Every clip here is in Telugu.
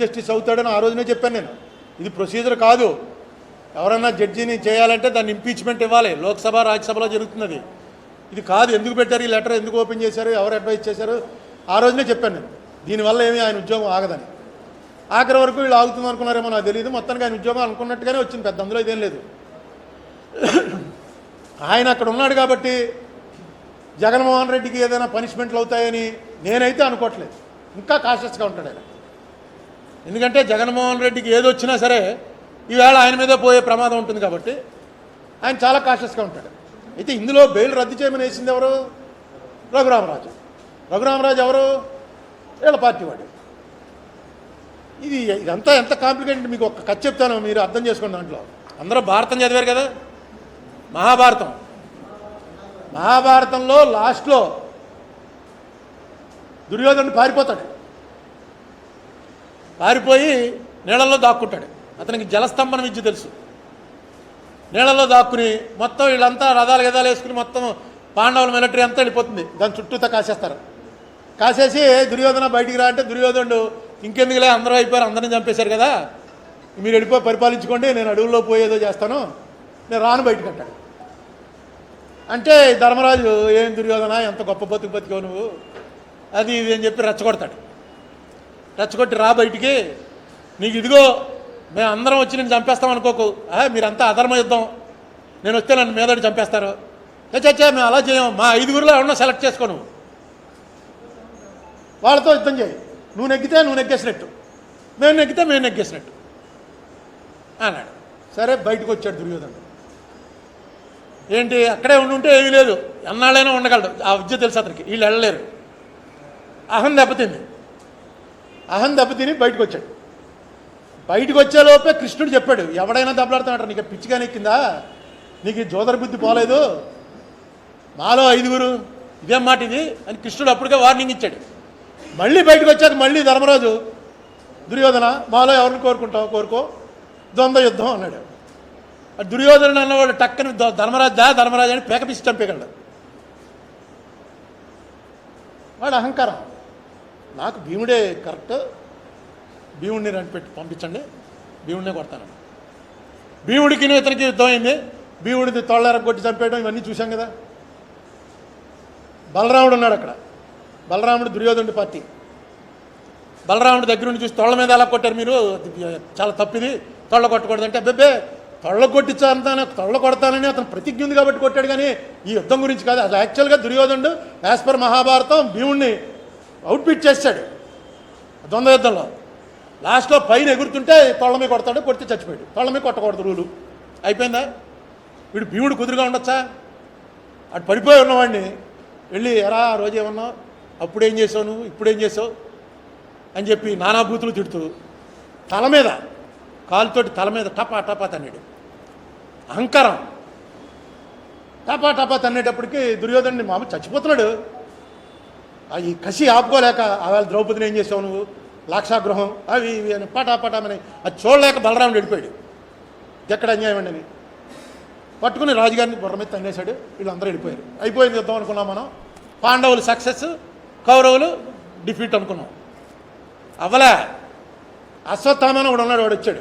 జస్టిస్ అవుతాడని ఆ రోజునే చెప్పాను నేను. ఇది ప్రొసీజర్ కాదు. ఎవరన్నా జడ్జిని చేయాలంటే దాన్ని ఇంపీచ్మెంట్ ఇవ్వాలి. లోక్సభ రాజ్యసభలో జరుగుతున్నది. ఇది కాదు. ఎందుకు పెట్టారు? ఈ లెటర్ ఎందుకు ఓపెన్ చేశారు? ఎవరు అడ్వైజ్ చేశారు? ఆ రోజునే చెప్పాను నేను. దీనివల్ల ఏమీ ఆయన ఉద్యోగం ఆగదని. ఆఖరి వరకు వీళ్ళు ఆగుతుంది అనుకున్నారేమో నాకు తెలియదు మొత్తానికి ఆయన ఉద్యోగం అనుకున్నట్టుగానే వచ్చింది. పెద్ద అందులో ఇదేం లేదు. ఆయన అక్కడ ఉన్నాడు కాబట్టి జగన్మోహన్ రెడ్డికి ఏదైనా పనిష్మెంట్లు అవుతాయని నేనైతే అనుకోవట్లేదు. ఇంకా కాషస్గా ఉంటాడు ఆయన. ఎందుకంటే జగన్మోహన్ రెడ్డికి ఏది వచ్చినా సరే ఈవేళ ఆయన మీదే పోయే ప్రమాదం ఉంటుంది కాబట్టి ఆయన చాలా కాషస్గా ఉంటాడు. అయితే ఇందులో బెయిల్ రద్దు చేయమని వేసింది ఎవరు? రఘురామరాజు. రఘురామరాజు ఎవరు? వీళ్ళ పార్టీ వాడు. ఇది ఇదంతా ఎంత కాంప్లికేటెడ్ మీకు ఒక కథ చెప్తాను మీరు అర్థం చేసుకోండి దాంట్లో. అందరూ భారతం చదివారు కదా? మహాభారతం. మహాభారతంలో లాస్ట్లో దుర్యోధనుడు పారిపోతాడు. పారిపోయి నీళ్ళల్లో దాక్కుంటాడు. అతనికి జలస్తంభన విద్య తెలుసు. నీళ్ళల్లో దాక్కుని మొత్తం వీళ్ళంతా రథాలు గదాలు వేసుకుని మొత్తం పాండవుల మిలిటరీ అంతా వెళ్ళిపోతుంది. దాని చుట్టూతో కాసేస్తారు. కాసేసి దుర్యోధన బయటికి రా అంటే దుర్యోధనుడు ఇంకెందుకులే అందరూ అయిపోయారు అందరిని చంపేశారు కదా. మీరు వెళ్ళిపోయి పరిపాలించుకోండి నేను అడవుల్లో పోయేదో చేస్తాను. నేను రాను బయటకు అంటాడు. అంటే ధర్మరాజు ఏం దుర్యోధన ఎంత గొప్ప బతుకు బతికావు నువ్వు? అది ఇది అని చెప్పి రెచ్చగొడతాడు. రెచ్చగొట్టి రా బయటికి. నీకు ఇదిగో మేము అందరం వచ్చి నేను చంపేస్తాం అనుకోకు. మీరంతా అధర్మ యుద్ధం నేను వస్తే నన్ను మీదడి చంపేస్తారు. చచ్చా మేము అలా చేయం. మా ఐదుగురిలో ఎవరన్నా సెలెక్ట్ చేసుకోను. వాళ్ళతో యుద్ధం చేయి. నువ్వు నెగ్గితే నువ్వు నెగ్గేసినట్టు. మేము నెగ్గితే మేము నెగ్గేసినట్టు. అన్నాడు. సరే బయటకు వచ్చాడు దుర్యోధనుడు ఏంటి అక్కడే ఉండి ఉంటే ఏమీ లేదు. ఎన్నాళ్ళైనా ఉండగలడు. ఆ విద్య తెలుసు అతనికి. వీళ్ళు వెళ్ళలేరు. అహం దెబ్బతింది. అహం దెబ్బతిని బయటకు వచ్చాడు బయటకు వచ్చేలోపే కృష్ణుడు చెప్పాడు ఎవడైనా దెబ్బలాడుతున్నాడు నీకు పిచ్చిగా నెక్కిందా నీకు జోదర బుద్ధి పోలేదు? మాలో ఐదుగురు ఇదేం మాట ఇది అని కృష్ణుడు అప్పటికే వార్నింగ్ ఇచ్చాడు. మళ్ళీ బయటకు వచ్చాక మళ్ళీ ధర్మరాజు దుర్యోధన మాలో ఎవరిని కోరుకుంటావు? కోరుకో. ద్వంద్వ యుద్ధం అన్నాడు. ఆ అన్నవాడు టక్కని ధర్మరాజు దా ధర్మరాజు అని పేకపిచ్చి చంపేయగలడు. వాడు అహంకారం. నాకు భీముడే కరెక్ట్. భీముడిని రండి పెట్టి పంపించండి. భీముడినే కొడతాను. భీముడికి ఇతనికి యుద్ధం అయింది. భీముడిని తొళ్ళారం కొట్టి చంపేయడం ఇవన్నీ చూశాం కదా. బలరాముడు ఉన్నాడు అక్కడ. బలరాముడు దుర్యోధనుడి పార్టీ. బలరాముడి దగ్గర నుండి చూసి తొళ్ళ మీద ఎలా కొట్టారు మీరు? చాలా తప్పిది. తొళ్ళ కొట్టకూడదంటే అబ్బే తొళ్ళ కొట్టించాను తొళ్ళ కొడతానని అతను ప్రతిజ్ఞ ఉంది కాబట్టి కొట్టాడు కానీ ఈ యుద్ధం గురించి కాదు. అది యాక్చువల్గా దుర్యోధనుడు యాజ్ పర్ మహాభారతం భీముడిని అవుట్ఫిట్ చేశాడు. ద్వంద్వ యుద్ధంలో. లాస్ట్లో పైన ఎగురుతుంటే తొళ్ళ మీద కొడతాడు కొడితే చచ్చిపోయాడు. తొళ్ళ మీద కొట్టకూడదు రూలు. అయిపోయిందా? వీడు భీముడు కుదురుగా ఉండొచ్చా? అటు పడిపోయి ఉన్నవాడిని వెళ్ళి ఎరా రోజు ఏమన్నావు అప్పుడేం చేసావు నువ్వు? ఇప్పుడేం చేసావు? అని చెప్పి నానాభూతులు తిడుతూ తల మీద కాలుతోటి తల మీద టపా టపా తన్నాడు. అహంకారం. టపా టపా తన్నేటప్పటికి దుర్యోధనుడి మామ చచ్చిపోతున్నాడు. ఈ కసి ఆపుకోలేక ఆవేళ ద్రౌపదిని ఏం చేసావు నువ్వు? లాక్షాగృహం అవి ఇవి అని పటాపటామని అది చూడలేక బలరాముడు వెళ్ళిపోయాడు. ఎక్కడ అన్యాయం అండి అని పట్టుకుని రాజుగారిని బుర్ర మీద తన్నేశాడు వీళ్ళందరూ వెళ్ళిపోయారు. అయిపోయింది యుద్ధం అనుకున్నాం మనం. పాండవులు సక్సెస్ కౌరవులు డిఫీట్ అనుకున్నాం. అవ్వలే అశ్వత్థామ అని ఒకడు ఉన్నాడు వాడు వచ్చాడు.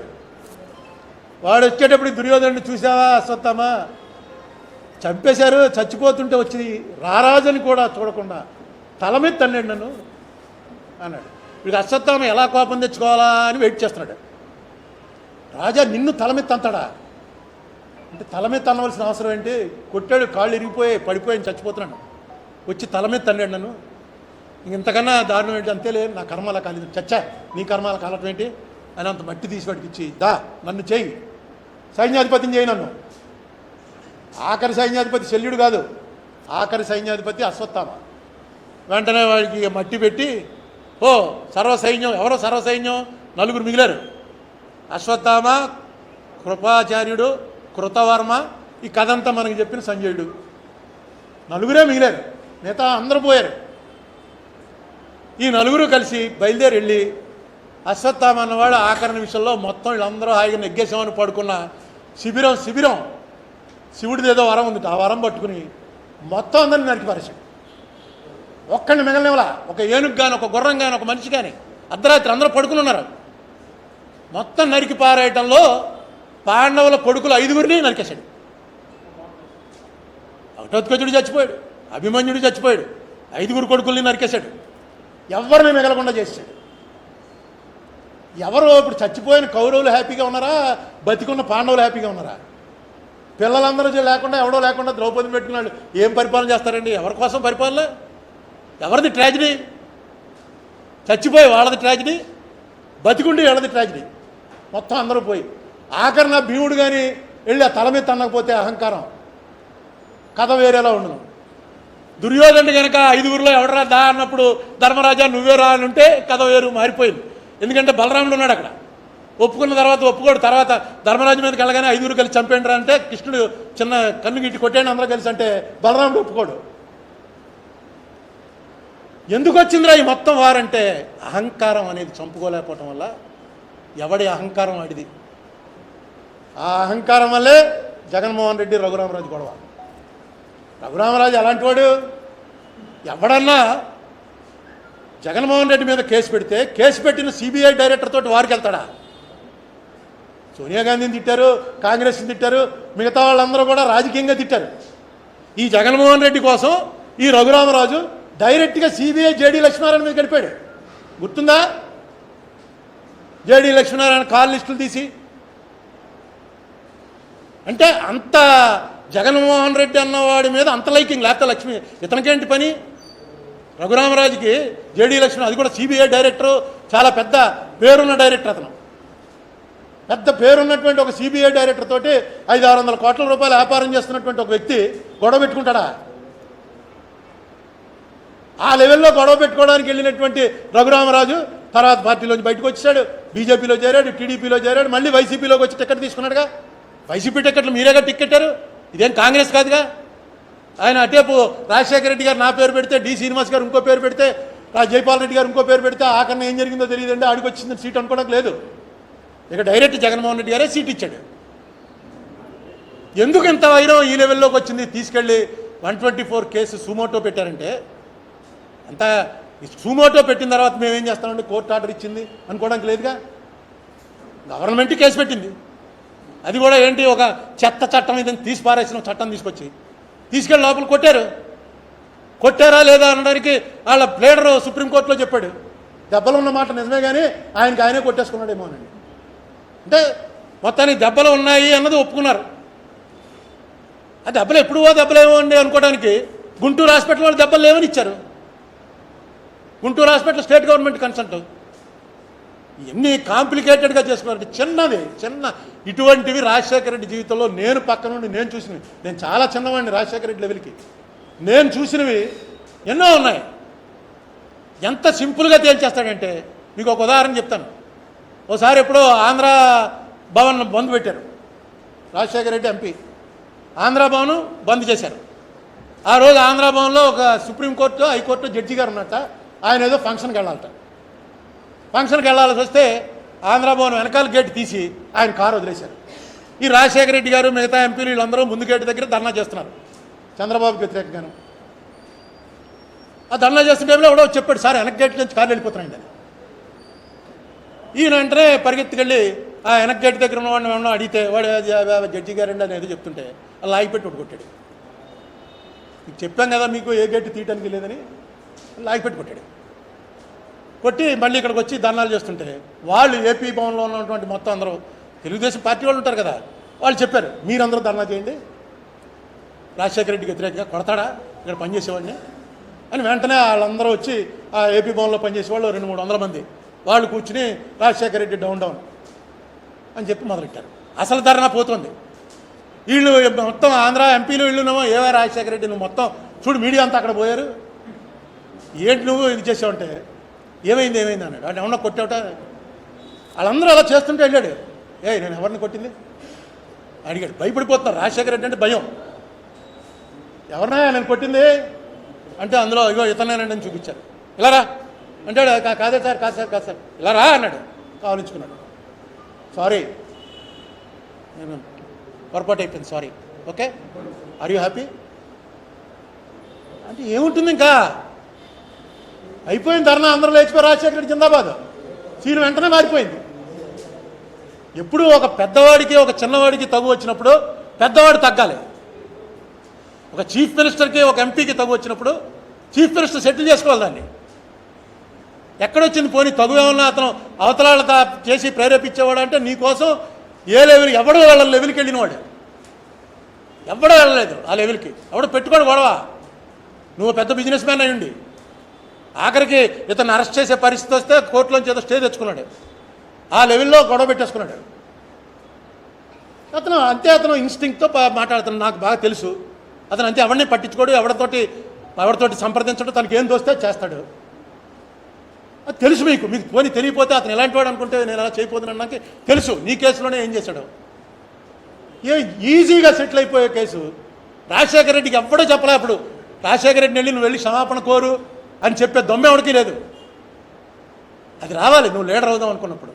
వాడు వచ్చేటప్పుడు దుర్యోధను చూసావా అశ్వత్థామ? చంపేశారు చచ్చిపోతుంటే వచ్చి రారాజని కూడా చూడకుండా తల మీద తన్నాడు నన్ను. అన్నాడు. వీడికి అశ్వత్థామ ఎలా కోపం తెచ్చుకోవాలా అని వెయిట్ చేస్తున్నాడు. రాజా నిన్ను తల మీద తంతాడా? అంటే తల మీద తన్నవలసిన అవసరం ఏంటి? కొట్టాడు కాళ్ళు ఇరిగిపోయి పడిపోయి చచ్చిపోతున్నాడు. వచ్చి తల మీద తన్నాడు నన్ను. ఇంతకన్నా దారుణం ఏంటి? అంతేలే నా కర్మాల కాలేదు. చచ్చా నీ కర్మాల కాలటం ఏంటి? అని అంత మట్టి తీసి వాడికి ఇచ్చి దా నన్ను చేయి. సైన్యాధిపతిని చేయి నన్ను. ఆఖరి సైన్యాధిపతి శల్యుడు కాదు. ఆఖరి సైన్యాధిపతి అశ్వత్థామ. వెంటనే వాడికి మట్టి పెట్టి ఓ సర్వసైన్యం ఎవరో సర్వసైన్యం? నలుగురు మిగిలారు. అశ్వత్థామ కృపాచార్యుడు కృతవర్మ ఈ కథ అంతా మనకి చెప్పిన సంజయుడు. నలుగురే మిగిలారు. మిగతా అందరూ పోయారు. ఈ నలుగురు కలిసి బయలుదేరి వెళ్ళి అశ్వత్థామ అన్నవాడు ఆఖరి విషయంలో మొత్తం వీళ్ళందరూ హాయిగా నెగ్గేసామని పడుకున్న శిబిరం శిబిరం. శివుడిది ఏదో వరం ఉంది. ఆ వరం పట్టుకుని మొత్తం అందరిని నరికిపారేశాడు ఒక్కడిని మిగలనివలా ఒక ఏనుగు కానీ ఒక గుర్రం కానీ ఒక మనిషి కానీ అర్ధరాత్రి అందరూ పడుకుని ఉన్నారు. మొత్తం నరికి పారేయటంలో పాండవుల కొడుకులు ఐదుగురిని నరికేశాడు. ఒకటోత్కజుడు చచ్చిపోయాడు. అభిమన్యుడు చచ్చిపోయాడు. ఐదుగురు కొడుకుల్ని నరికేశాడు. ఎవరిని మిగలకుండా చేశాడు? ఎవరు ఇప్పుడు చచ్చిపోయిన కౌరవులు హ్యాపీగా ఉన్నారా? బతికున్న పాండవులు హ్యాపీగా ఉన్నారా? పిల్లలందరూ లేకుండా ఎవడో లేకుండా ద్రౌపది పెట్టుకున్నాడు. ఏం పరిపాలన చేస్తారండి? ఎవరి కోసం పరిపాలన? ఎవరిది ట్రాజడీ చచ్చిపోయి వాళ్ళది ట్రాజడీ బతికుండి వాళ్ళది ట్రాజడీ మొత్తం అందరూ పోయి. ఆఖరిన భీముడు కానీ వెళ్ళి ఆ తల మీద తన్నకపోతే అహంకారం. కథ వేరేలా ఉండను దుర్యోధనుడు కనుక ఐదుగురిలో ఎవడరా దా అన్నప్పుడు ధర్మరాజా నువ్వే రా అని ఉంటే కథ వేరు మారిపోయింది. ఎందుకంటే బలరాముడు ఉన్నాడు అక్కడ. ఒప్పుకున్న తర్వాత ఒప్పుకోడు. తర్వాత ధర్మరాజు మీదకి వెళ్ళగానే ఐదుగురు కలిసి చంపేయండి అంటే కృష్ణుడు చిన్న కన్ను గిట్టి కొట్టేయండి అందరూ కలిసి అంటే బలరాముడు ఒప్పుకోడు. ఎందుకు వచ్చిందిరా ఈ మొత్తం వారంటే అహంకారం అనేది చంపుకోలేకపోవటం వల్ల ఎవడి అహంకారం వాడిది ఆ అహంకారం వల్లే జగన్మోహన్ రెడ్డి రఘురామరాజు గొడవ. రఘురామరాజు ఎలాంటి వాడు? ఎవడన్నా జగన్మోహన్ రెడ్డి మీద కేసు పెడితే కేసు పెట్టిన సిబిఐ డైరెక్టర్ తోటి వారికి వెళ్తాడా? సోనియా గాంధీని తిట్టారు కాంగ్రెస్ని తిట్టారు మిగతా వాళ్ళందరూ కూడా రాజకీయంగా తిట్టారు. ఈ జగన్మోహన్ రెడ్డి కోసం ఈ రఘురామరాజు డైరెక్ట్గా సిబిఐ జేడీ లక్ష్మీనారాయణ మీద గడిపాడు. గుర్తుందా? జేడీ లక్ష్మీనారాయణ కాల్ లిస్టులు తీసి. అంటే అంత జగన్మోహన్ రెడ్డి అన్నవాడి మీద అంత లైకింగ్ లేకపోతే లక్ష్మి ఇతనికేంటి పని? రఘురామరాజుకి జేడీ లక్ష్మణ్ అది కూడా సిబిఐ డైరెక్టరు చాలా పెద్ద పేరున్న డైరెక్టర్ అతను. పెద్ద పేరున్నటువంటి ఒక సిబిఐ డైరెక్టర్ తోటి ఐదు ఆరు వందల కోట్ల రూపాయలు వ్యాపారం చేస్తున్నటువంటి ఒక వ్యక్తి గొడవ పెట్టుకుంటాడా? ఆ లెవెల్లో గొడవ పెట్టుకోవడానికి వెళ్ళినటువంటి రఘురామరాజు తర్వాత పార్టీలోంచి బయటకు వచ్చాడు బీజేపీలో చేరాడు టీడీపీలో చేరాడు మళ్ళీ వైసీపీలోకి వచ్చి టికెట్ తీసుకున్నాడుగా. వైసీపీ టికెట్లు మీరేగా టిక్కెట్టారు ఇదేం కాంగ్రెస్ కాదుగా? ఆయన అటేపు రాజశేఖర రెడ్డి గారు నా పేరు పెడితే డి శ్రీనివాస్ గారు ఇంకో పేరు పెడితే జైపాల్ రెడ్డి గారు ఇంకో పేరు పెడితే ఆఖరణ ఏం జరిగిందో తెలియదండి ఆడికి వచ్చింది సీట్ అనుకోవడానికి లేదు. ఇక డైరెక్ట్ జగన్మోహన్ రెడ్డి గారే సీట్ ఇచ్చాడు. ఎందుకు ఇంత వైరం ఈ లెవెల్లోకి వచ్చింది? తీసుకెళ్ళి one twenty four case suo motu పెట్టారంటే అంత సూమోటో సుమోటో పెట్టిన తర్వాత మేమేం చేస్తామండి? కోర్టు ఆర్డర్ ఇచ్చింది. అనుకోవడానికి లేదుగా? గవర్నమెంట్ కేసు పెట్టింది. అది కూడా ఏంటి? ఒక చెత్త చట్టం ఇది తీసి పారేసిన చట్టం తీసుకొచ్చి తీసుకెళ్ళి లోపల కొట్టారు. కొట్టారా లేదా అనడానికి వాళ్ళ ప్లేడరు సుప్రీంకోర్టులో చెప్పాడు. దెబ్బలు ఉన్న మాట నిజమే కానీ ఆయనకి ఆయనే కొట్టేసుకున్నాడేమోనండి అంటే మొత్తానికి దెబ్బలు ఉన్నాయి అన్నది ఒప్పుకున్నారు. ఆ దెబ్బలు ఎప్పుడు ఓ దెబ్బలు ఏమో అండి అనుకోవడానికి గుంటూరు హాస్పిటల్ వాళ్ళు దెబ్బలు లేవని ఇచ్చారు. Guntur hospital state government consult ఎన్ని కాంప్లికేటెడ్గా చేసుకున్నారు చిన్నది చిన్న ఇటువంటివి రాజశేఖర రెడ్డి జీవితంలో నేను పక్క నుండి నేను చూసినవి. నేను చాలా చిన్నవాడిని రాజశేఖర రెడ్డి లెవెల్కి. నేను చూసినవి ఎన్నో ఉన్నాయి. ఎంత సింపుల్గా తేల్చేస్తాడంటే మీకు ఒక ఉదాహరణ చెప్తాను. ఓసారి ఎప్పుడో ఆంధ్ర భవన్ బంద్ పెట్టారు. రాజశేఖర రెడ్డి ఎంపీ. ఆంధ్ర భవన్ బంద్ చేశారు. ఆ రోజు ఆంధ్ర భవన్లో ఒక సుప్రీంకోర్టు హైకోర్టు జడ్జి గారు ఉన్నట్ట ఆయన ఏదో ఫంక్షన్కి వెళ్ళాలట. ఫంక్షన్కి వెళ్ళాల్సి వస్తే ఆంధ్రభవన్ వెనకాల గేట్ తీసి ఆయన కారు వదిలేశారు. ఈ రాజశేఖర రెడ్డి గారు మిగతా ఎంపీలు వీళ్ళందరూ ముందు గేటు దగ్గర ధర్నా చేస్తున్నారు. చంద్రబాబుకి వ్యతిరేకంగాను. ఆ ధర్నా చేస్తున్న టైంలో ఎవడో చెప్పాడు సార్ వెనక గేట్ నుంచి కారు వెళ్ళిపోతున్నాయండి ఈయన వెంటనే పరిగెత్తుకెళ్ళి ఆ వెనక గేట్ దగ్గర ఉన్న వాడిని ఏమన్నా అడిగితే వాడు జడ్జి గారండి అని ఏదో చెప్తుంటే అలా ఆగిపెట్టి ఒకటి కొట్టాడు. మీకు చెప్పాం కదా మీకు ఏ గేట్ తీయటానికి లేదని. లాగిపెట్టి కొట్టాడు కొట్టి మళ్ళీ ఇక్కడికి వచ్చి ధర్నాలు చేస్తుంటే వాళ్ళు ఏపీ భవన్లో ఉన్నటువంటి మొత్తం అందరూ తెలుగుదేశం పార్టీ వాళ్ళు ఉంటారు కదా వాళ్ళు చెప్పారు మీరందరూ ధర్నా చేయండి. రాజశేఖర రెడ్డికి వ్యతిరేకంగా కొడతాడా? ఇక్కడ పనిచేసేవాడిని అని వెంటనే వాళ్ళందరూ వచ్చి ఆ ఏపీ భవన్లో పనిచేసే వాళ్ళు రెండు మూడు వందల మంది. వాళ్ళు కూర్చుని రాజశేఖర రెడ్డి డౌన్ డౌన్ అని చెప్పి మొదలెట్టారు. అసలు ధర్నా పోతుంది. వీళ్ళు మొత్తం ఆంధ్ర ఎంపీలు వీళ్ళునేమో ఏవై రాజశేఖర రెడ్డి నువ్వు మొత్తం చూడు మీడియా అంతా అక్కడ పోయారు. ఏంటి నువ్వు ఇది చేసావంటే? ఏమైంది ఏమైంది అన్నాడు. అంటే ఏమన్నా కొట్టావుట? వాళ్ళందరూ అలా చేస్తుంటే వెళ్ళాడు ఏ నేను ఎవరిని కొట్టింది? అడిగాడు. భయపడిపోతున్నారు రాజశేఖర రెడ్డి అంటే భయం. ఎవరినా నేను కొట్టింది? అంటే అందులో ఇగో ఇతనేనండి అని చూపించారు. ఇలా రా. అంటాడు కాదే సార్ కాదు సార్ కాదు సార్. ఇలా రా అన్నాడు. కావలించుకున్నాడు. సారీ నేను పొరపాటు అయిపోయింది. Sorry okay are you happy అంటే ఏముంటుంది ఇంకా? అయిపోయిన ధర్నా అందరూ లేచిపోయి రాజశేఖర రెడ్డి జిందాబాద్. సీన్ వెంటనే మారిపోయింది. ఎప్పుడూ ఒక పెద్దవాడికి ఒక చిన్నవాడికి తగు వచ్చినప్పుడు పెద్దవాడు తగ్గాలి. ఒక చీఫ్ మినిస్టర్కి ఒక ఎంపీకి తగు వచ్చినప్పుడు చీఫ్ మినిస్టర్ సెటిల్ చేసుకోవాలి దాన్ని. ఎక్కడొచ్చింది పోనీ తగు ఏమన్నా అతను అవతలాళ్ళ చేసి ప్రేరేపించేవాడు అంటే నీకోసం ఏ లెవెల్ ఎవడో వాళ్ళ లెవెల్కి వెళ్ళినవాడు. ఎవడో వెళ్ళలేదు ఆ లెవెల్కి. ఎవడో పెట్టుకోడు గొడవ. నువ్వు పెద్ద బిజినెస్ మ్యాన్ అయ్యండి. ఆఖరికి ఇతను అరెస్ట్ చేసే పరిస్థితి వస్తే కోర్టులోంచి ఏదో స్టే తెచ్చుకున్నాడు. ఆ లెవెల్లో గొడవ పెట్టేసుకున్నాడు. అతను అంతే అతను ఇన్స్టింక్ట్తో మాట్లాడుతున్నాడు. నాకు బాగా తెలుసు. అతను అంతే ఎవరిని పట్టించుకోడు ఎవరితోటి ఎవరితోటి సంప్రదించడం తనకి ఏం దోస్తే చేస్తాడు. అది తెలుసు మీకు మీకు పోనీ తెలియపోతే అతను ఎలాంటి వాడు అనుకుంటే నేను అలా చేయబోతున్నాను నాకు తెలుసు నీ కేసులోనే ఏం చేశాడు. ఏ ఈజీగా సెటిల్ అయిపోయే కేసు. రాజశేఖర రెడ్డికి ఎవ్వడో చెప్పలే అప్పుడు. రాజశేఖర రెడ్డిని వెళ్ళి నువ్వు వెళ్ళి క్షమాపణ కోరు. అని చెప్పే దొమ్మెవడికి లేదు. అది రావాలి. నువ్వు లీడర్ అవుదాం అనుకున్నప్పుడు.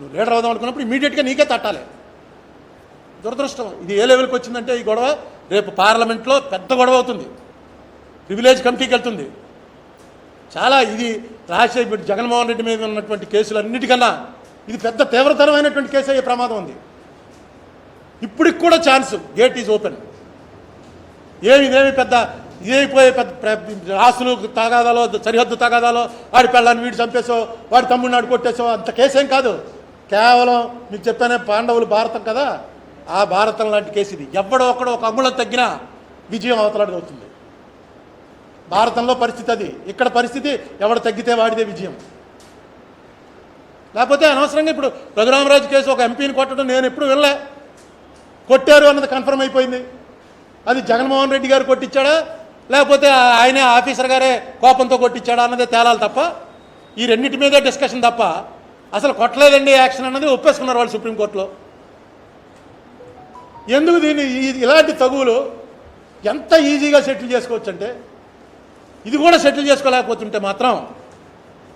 నువ్వు లీడర్ అవుదాం అనుకున్నప్పుడు ఇమీడియట్గా నీకే తట్టాలి. దురదృష్టం. ఇది ఏ లెవెల్కి వచ్చిందంటే ఈ గొడవ రేపు పార్లమెంట్లో పెద్ద గొడవ అవుతుంది. ప్రివిలేజ్ కమిటీకి వెళ్తుంది. చాలా ఇది రాజశేఖర్ జగన్మోహన్ రెడ్డి మీద ఉన్నటువంటి కేసులన్నిటికన్నా ఇది పెద్ద తీవ్రతరమైనటువంటి కేసు అయ్యే ప్రమాదం ఉంది. ఇప్పటికి కూడా ఛాన్స్. Gate is open. ఏమి ఇదేమి పెద్ద ఇదైపోయే పెద్ద రాసులు తగాదాలో సరిహద్దు తగాదాలో వాడి పిల్లని వీడు చంపేసో వాడి తమ్ముడిని నాడు కొట్టేసో అంత కేసేం కాదు. కేవలం మీకు చెప్పానే పాండవులు భారతం కదా? ఆ భారతం లాంటి కేసు ఇది. ఎవడో ఒకడో ఒక అంగుళం తగ్గినా విజయం అవతలాడి అవుతుంది. భారతంలో పరిస్థితి అది. ఇక్కడ పరిస్థితి ఎవడు తగ్గితే వాడిదే విజయం. లేకపోతే అనవసరంగా ఇప్పుడు రఘురామరాజు కేసు ఒక ఎంపీని కొట్టడం నేను ఎప్పుడు వెళ్ళలే కొట్టారు అన్నది కన్ఫర్మ్ అయిపోయింది. అది జగన్మోహన్ రెడ్డి గారు కొట్టించాడా? లేకపోతే ఆయనే ఆఫీసర్ గారే కోపంతో కొట్టించాడా అన్నదే తేలాలి తప్ప ఈ రెండింటి మీదే డిస్కషన్ తప్ప అసలు కొట్టలేదండి యాక్షన్ అన్నది ఒప్పేసుకున్నారు వాళ్ళు సుప్రీంకోర్టులో ఎందుకు దీన్ని ఇలాంటి తగువులు ఎంత ఈజీగా సెటిల్ చేసుకోవచ్చు అంటే ఇది కూడా సెటిల్ చేసుకోలేకపోతుంటే మాత్రం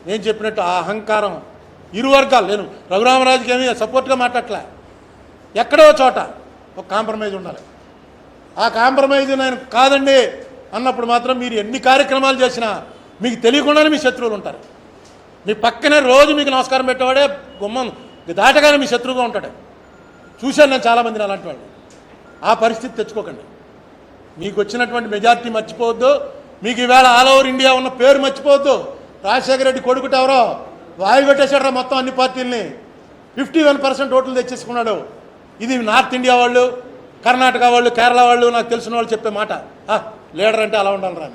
నేను చెప్పినట్టు ఆ అహంకారం ఇరు వర్గాలు నేను రఘురామరాజుకి ఏమీ సపోర్ట్గా మాట్లాడలే ఎక్కడో చోట ఒక కాంప్రమైజ్ ఉండాలి. ఆ కాంప్రమైజ్ నేను కాదండి. అన్నప్పుడు మాత్రం మీరు ఎన్ని కార్యక్రమాలు చేసినా మీకు తెలియకుండానే మీ శత్రువులు ఉంటారు. మీ పక్కనే రోజు మీకు నమస్కారం పెట్టేవాడే గుమ్మం దాటగానే మీ శత్రువుగా ఉంటాడు. చూశాను నేను చాలామందిని అలాంటి వాళ్ళు. ఆ పరిస్థితి తెచ్చుకోకండి. మీకు వచ్చినటువంటి మెజార్టీ మర్చిపోవద్దు. మీకు ఈవేళ ఆల్ ఓవర్ ఇండియా ఉన్న పేరు మర్చిపోవద్దు. రాజశేఖర రెడ్డి కొడుకుటెవరో వాయి పెట్టేశాడు మొత్తం అన్ని పార్టీల్ని. ఫిఫ్టీ వన్ పర్సెంట్ ఓట్లు తెచ్చేసుకున్నాడు. ఇది నార్త్ ఇండియా వాళ్ళు కర్ణాటక వాళ్ళు కేరళ వాళ్ళు నాకు తెలిసిన వాళ్ళు చెప్పే మాట. ఆ, లీడర్ అంటే అలా ఉండాలి రా.